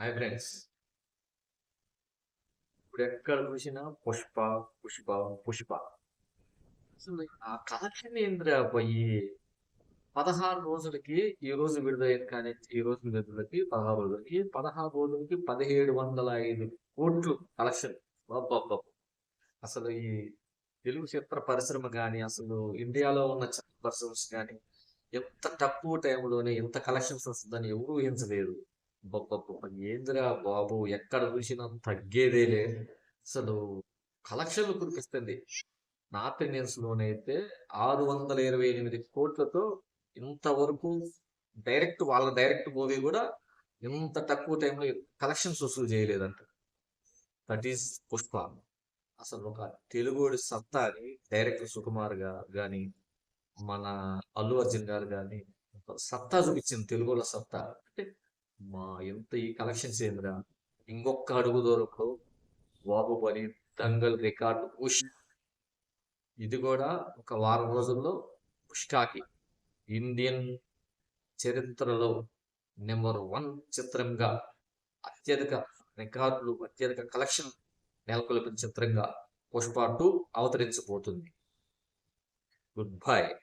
Hi friends. ఇప్పుడు ఎక్కడ చూసినా పుష్ప పుష్ప పుష్ప. అసలు ఆ కలెక్షన్ ఏంద్రా పోయి పదహారు రోజులకి ఈ రోజు విడుదలైన కానీ ఈ రోజు విడుదలకి పదహారు రోజులకి పదహారు రోజులకి పదిహేడు వందల ఐదు కోట్లు కలెక్షన్. అసలు ఈ తెలుగు చిత్ర పరిశ్రమ కానీ అసలు ఇండియాలో ఉన్న చిత్ర పరిశ్రమస్ కానీ ఎంత తక్కువ టైంలోనే ఎంత కలెక్షన్స్ వస్తుందని ఎవరు ఊహించలేదు. ఏందిరా బాబు ఎక్కడ చూసినా తగ్గేదేలే అసలు కలెక్షన్లు కురిపిస్తుంది. నార్త్ ఇండియన్స్ లోనైతే ఆరు వందల ఇరవై ఎనిమిది కోట్లతో ఇంతవరకు డైరెక్ట్ వాళ్ళ డైరెక్ట్ మూవీ కూడా ఇంత తక్కువ టైంలో కలెక్షన్స్ వసూలు చేయలేదంట. That is Pushpa. అసలు ఒక తెలుగుడి సత్తాని డైరెక్టర్ సుకుమార్ గారు కానీ మన అల్లు అర్జున్ గారు కానీ సత్తా చూపించింది తెలుగులో సత్తా. అంటే మా ఎంత ఈ కలెక్షన్స్ ఏందిరా? ఇంకొక అడుగు దూరంలో పని దంగల్ రికార్డు పుష్. ఇది కూడా ఒక వారం రోజుల్లో పుష్కాకి ఇండియన్ చరిత్రలో నెంబర్ వన్ చిత్రంగా అత్యధిక రికార్డులు అత్యధిక కలెక్షన్ నెలకొల్పిన చిత్రంగా పుష్ప టూ అవతరించబోతుంది. Good bye.